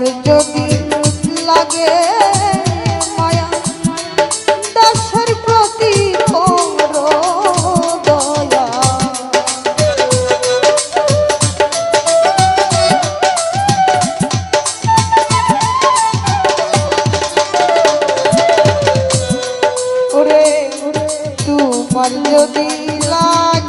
তোমার যদি লাগে মায়া দাসের প্রতি তোমার যদি লাগে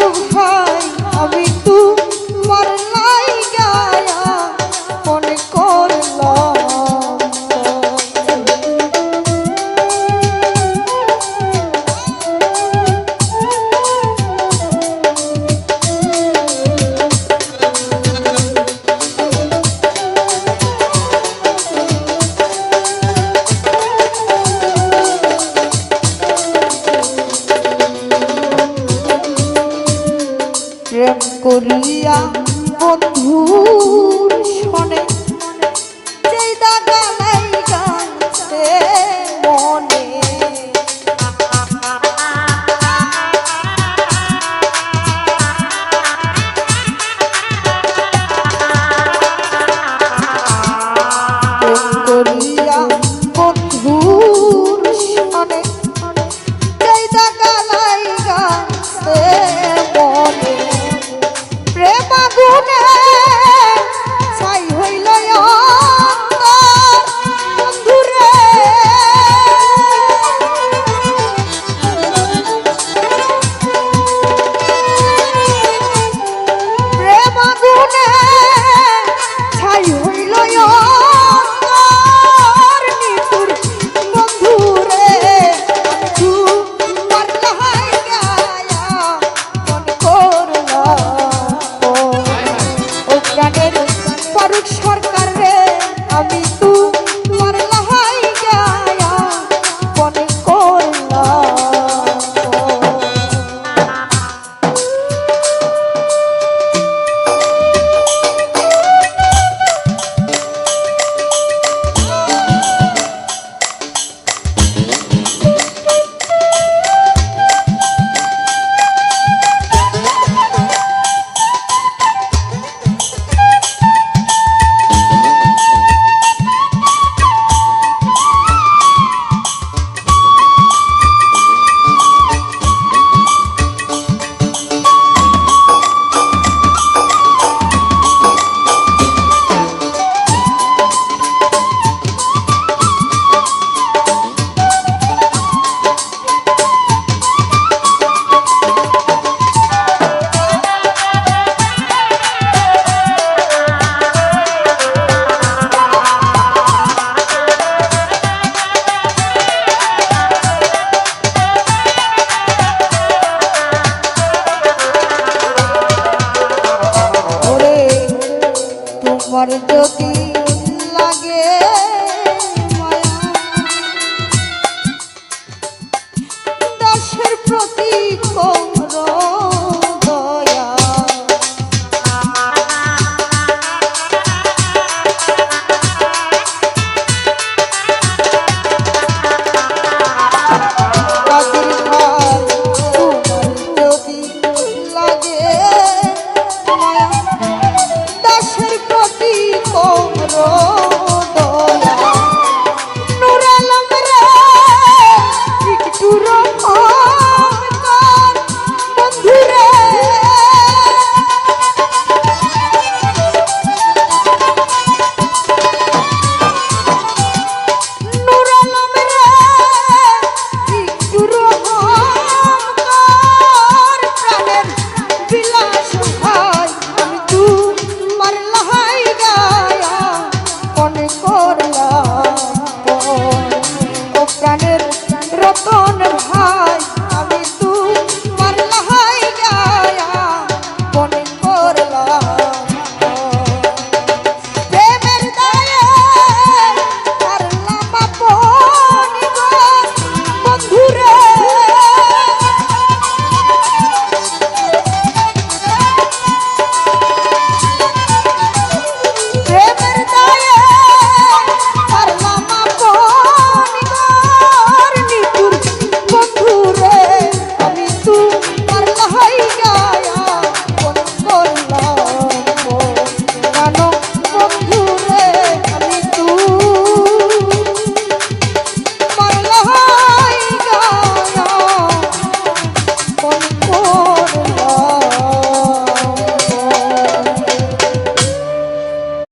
সুখ হয় আমি করিয়া বন্ধু শোনে